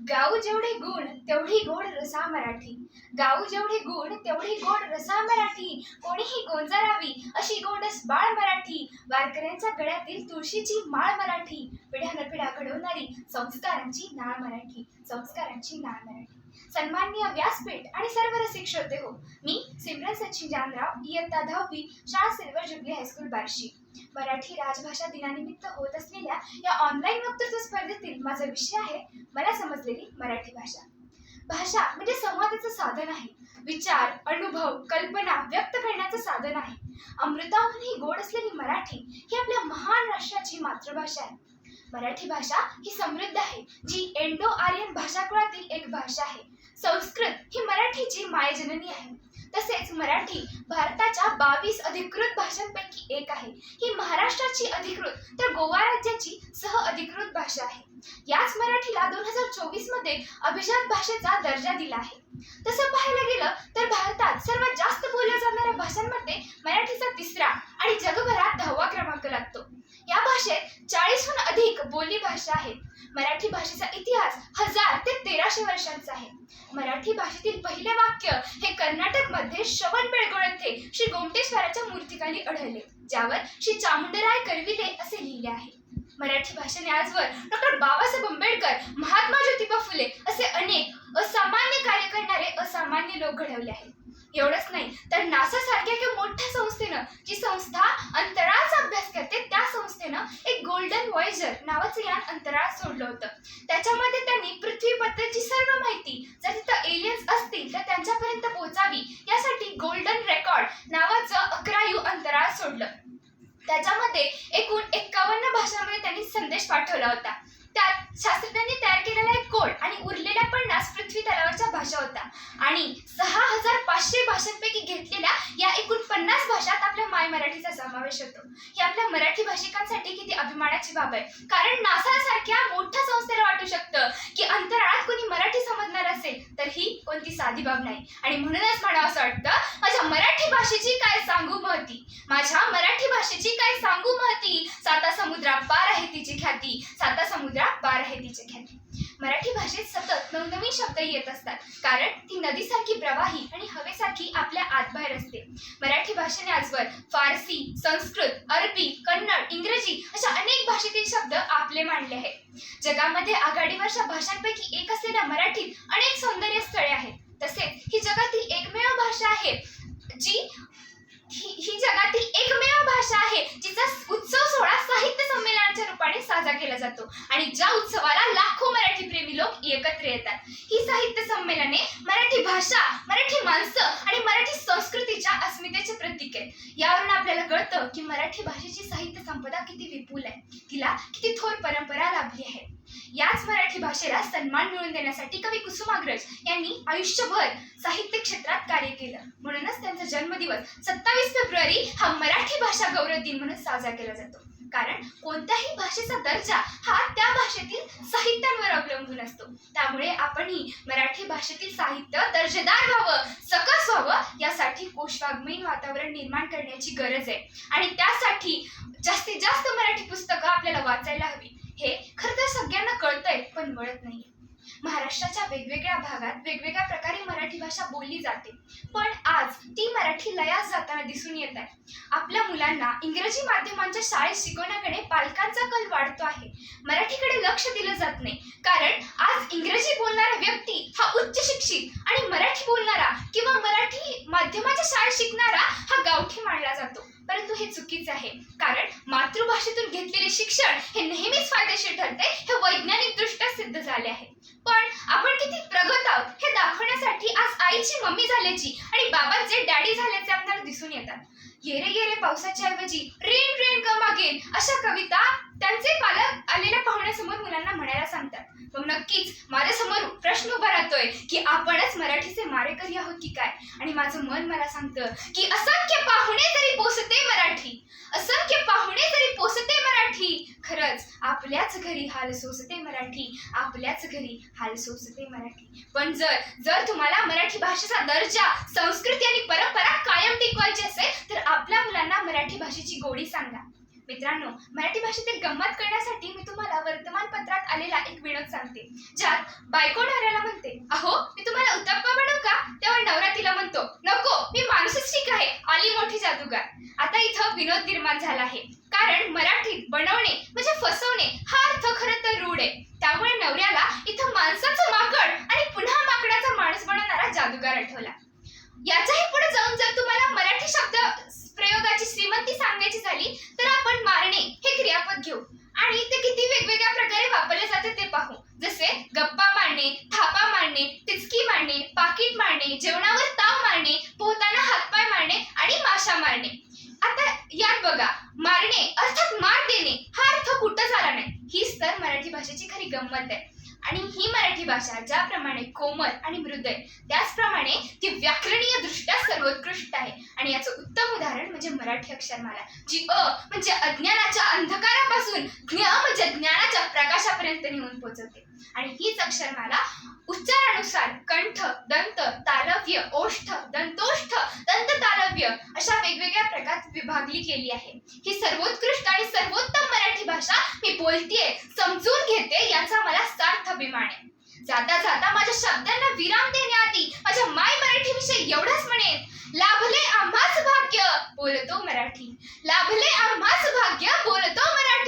गाऊ जेवढे गुण तेवढी गोड रसा मराठी. गाऊ जेवढे गुण तेवढी गोड रसा मराठी. कोणीही गोंजारावी अशी गोडस बाळ मराठी. वारकऱ्यांच्या गळ्यातील तुळशीची माळ मराठी. पिढ्यान पिढ्या घडवणारी संस्कारांची नाळ मराठी. संस्कारांची नाळ मराठी. सन्माननीय व्यासपीठ आणि सर्व रसिक श्रोते हो मी सिमरन सचिन जानराव इयत्ता दहावी शाळा Silver Jubilee High School Barshi. Marathi राजभाषा दिनानिमित्त होत असलेल्या या ऑनलाईन वक्तृत्व स्पर्धेतील माझा विषय आहे मला समजलेली मराठी भाषा. भाषा म्हणजे संवादाचं साधन आहे. विचार अनुभव कल्पना व्यक्त करण्याचं साधन आहे. अमृताहून ही गोड असलेली मराठी ही आपल्या महान राष्ट्राची मातृभाषा आहे. मराठी भाषा ही समृद्ध आहे जी एंडो आर्यन भाषाकुळातील एक भाषा आहे. संस्कृत ही मराठीची मायजननी आहे. मराठी भारताच्या बावीस अधिकृत भाषांपैकी एक आहे. ही महाराष्ट्राची अधिकृत तर गोवा राज्याची सह अधिकृत भाषा आहे. याच मराठीला दोन हजार चोवीसमध्ये अभिजात भाषेचा दर्जा दिला आहे. तसं पाहायला गेलं तर भारतात सर्वात जास्त बोलल्या जाणाऱ्या भाषांमध्ये मराठीचा तिसरा आणि जगभरात दहावा क्रमांक लागतो. या भाषेत चाळीसहून अधिक बोली भाषा आहेत. मराठी भाषेचा इतिहास हजार ते तेराशे वर्षांचा आहे. मराठी भाषेतील पहिले वाक्य हे कर्नाटकमध्ये श्रवण बेळगोळ येथे श्री गोमटेश्वराच्या मूर्तीखाली आढळले ज्यावर श्री चामुंडराय करविले असे लिहिले आहे. मराठी भाषेने आजवर डॉक्टर बाबासाहेब आंबेडकर महात्मा ज्योतिबा फुले असे अनेक असामान्य कार्य करणारे असामान्य लोक घडवले आहेत. एवढंच नाही तर नासा सारख्या एका मोठ्या संस्थेनं जी संस्था अंतराळाचा अभ्यास करते त्या संस्थेनं एक गोल्डन वॉयजर नावाचं यान अंतराळात सोडलं होतं. त्याच्यामध्ये त्यांनी पृथ्वीबद्दलची सर्व माहिती जर तिथं एलियन्स असतील तर त्यांच्यापर्यंत पोहोचावी यासाठी गोल्डन रेकॉर्ड नावाचं अकरायू अंतराळात सोडलं. त्याच्यामध्ये एकूण एक्कावन्न भाषांमध्ये त्यांनी संदेश पाठवला होता. त्यात शास्त्रज्ञांनी तयार केलेला एक कोड आणि उरलेल्या पन्नास पृथ्वी तलावरच्या भाषा होत्या. आणि सहा हजार पाचशे भाषांपैकी घेतलेल्या या एकूण पन्नास भाषा माय मराठीचा समावेश होतो. ही आपल्या मराठी भाषिकांसाठी किती अभिमानाची बाब आहे. कारण नासा सारख्या मोठ्या संस्थेला वाटू शकतं की अंतराळात कोणी मराठी समजणार असेल तर ही कोणती साधी बाब नाही. आणि म्हणूनच मला असं वाटतं माझ्या मराठी भाषेची काय सांगू महती? माझ्या मराठी भाषेची काय सांगू महती? साता समुद्रा पार आहे तिची ख्याती. साता समुद्रा पार आहे तिची ख्याती. मराठी भाषेत सतत नवनवीन शब्द येत असतात. कारण ती नदीसारखी प्रवाही आणि हवेसारखी आपल्या आतबाहेर असते. मराठी भाषेने आजवर फारसी संस्कृत अरबी कन्नड इंग्रजी अशा अनेक भाषेतील शब्द आपले मांडले आहेत. जगामध्ये आघाडीवरच्या भाषांपैकी एक असलेल्या मराठीत अनेक सौंदर्य स्थळे आहेत. तसेच ही जगातील एकमेव भाषा आहे जी ही ही जगातील एकमेव भाषा आहे जिचा उत्सव सोहळा साहित्य संमेलनाच्या रूपाने साजरा केला जातो. आणि ज्या उत्सवाला लाखो लोक एकत्र येतात. ही साहित्य संमेलने मराठी भाषा मराठी माणसं आणि मराठी संस्कृतीच्या अस्मितेचे प्रतीक आहेत. यावरून आपल्याला कळतं की मराठी भाषेची साहित्य संपदा किती विपुल आहे. तिला किती थोर परंपरा लाभली आहे. याच मराठी भाषेला सन्मान मिळवून देण्यासाठी कवी कुसुमाग्रज यांनी आयुष्यभर साहित्य क्षेत्रात कार्य केलं. म्हणूनच त्यांचा जन्मदिवस सत्तावीस फेब्रुवारी हा मराठी भाषा गौरव दिन म्हणून साजरा केला जातो. कारण कोणत्याही भाषेचा दर्जा हा त्या भाषेतील साहित्यांवर अवलंबून असतो. त्यामुळे आपणही मराठी भाषेतील साहित्य दर्जेदार व्हावं सकस व्हावं यासाठी कोशवाग्मयीन वातावरण निर्माण करण्याची गरज आहे. आणि त्यासाठी जास्तीत जास्त मराठी पुस्तकं आपल्याला वाचायला हवी. हे खरं तर सगळ्यांना कळतंय पण वळत नाही महाराष्ट्राच्या वेगवेगळ्या भागात वेगवेगळ्या प्रकारे मराठी भाषा बोलली जाते. पण आज ती मराठी लयास जाताना दिसून येत आहे. आपल्या मुलांना इंग्रजी माध्यमांच्या शाळेत शिकवण्याकडे पालकांचा कल वाढतो आहे. मराठीकडे लक्ष दिलं जात नाही. कारण आज इंग्रजी बोलणारा व्यक्ती हा उच्च शिक्षित आणि मराठी बोलणारा किंवा मराठी माध्यमाच्या शाळेत शिकणारा हा गावठी मानला जातो. हे चुकीचं आहे. कारण मातृभाषेतून घेतलेले शिक्षण हे नेहमीच फायदेशीर ठरते हे वैज्ञानिकदृष्ट्या सिद्ध झाले आहे. पण आपण किती प्रगत आहोत हे दाखवण्यासाठी आज आईची मम्मी झाल्याची आणि बाबांचे डॅडी झाल्याचे आपल्याला दिसून येतात. येरे येरे पावसाच्या ऐवजी रेन रेन कम अगेन अशा कविता त्यांचे पालक आलेल्या पाहुण्यासमोर मुलांना म्हणायला सांगतात. मग नक्कीच माझ्यासमोर प्रश्न उभा राहतोय की आपणच मराठीचे मारेकरी आहोत की काय? आणि माझं मन मला सांगतं की असंख्य पाहुणे तरी पोसते मराठी असंख्य पाहुणे तरी पोसते मराठी खरंच आपल्याच घरी हाल सोसते मराठी आपल्याच घरी हाल सोसते मराठी. पण जर जर तुम्हाला मराठी भाषेचा दर्जा संस्कृती आणि परंपरा कायम टिकवायची असेल तर आपल्या मुलांना मराठी भाषेची गोडी सांगा. मित्रांनो मराठी भाषेतील गंमत करण्यासाठी मी तुम्हाला वर्तमानपत्रात आलेला एक विनोद सांगते. ज्यात बायको नवऱ्याला म्हणते अहो मी तुम्हाला उत्तप्पा बनवू का तेव्हा नवरा तिला म्हणतो नको मी माणूसच ठीक आहे आली मोठी जादूगार आता इथं विनोद निर्माण झाला आहे कारण मराठीत बनवणे म्हणजे फसवणे हा अर्थ खरं तर रूढ आहे त्यामुळे नवऱ्याला इथं माणसाचं माकड आणि पुन्हा माकडाचा माणूस बनवणारा जादूगार आठवला याच्याही पुढे जाऊन जर तुम्हाला मराठी शब्द प्रयोगाची श्रीमंती सांगायची झाली तर आपण मारणे हे क्रियापद घेऊ आणि ते किती वेगवेगळ्या प्रकारे वापरले जाते ते पाहू जसे गप्पा मारणे थापा मारणे टिचकी मारणे पाकिट मारणे जेवणावर ताव मारणे पोहताना हातपाय मारणे आणि माशा मारणे. आता यात बघा मारणे अर्थात मार देणे हा अर्थ कुठं झाला नाही. हीच तर मराठी भाषेची खरी गंमत आहे. आणि ही मराठी भाषा ज्याप्रमाणे कोमल आणि मृद आहे त्याचप्रमाणे ती व्याकरणीय दृष्ट्या सर्वोत्कृष्ट आहे. आणि याचं उत्तम उदाहरण म्हणजे मराठी अक्षरमाला जी अ म्हणजे अज्ञानाच्या अंधकारापासून ज्ञ म्हणजे ज्ञानाच्या प्रकाशापर्यंत नेऊन पोहोचवते आणि हीच अक्षरमाला उच्चारानुसार केली आहे. ही सर्वोत्कृष्ट आणि सर्वोत्तम मराठी भाषा मी बोलतेय समजून घेते याचा मला सार्थ अभिमान आहे. जाता जाता माझ्या शब्दांना विराम देण्याआधी माझ्या माय मराठी विषयी एवढंच म्हणेन लाभले आम्हाच भाग्य बोलतो मराठी. लाभले आम्हाच भाग्य बोलतो मराठी.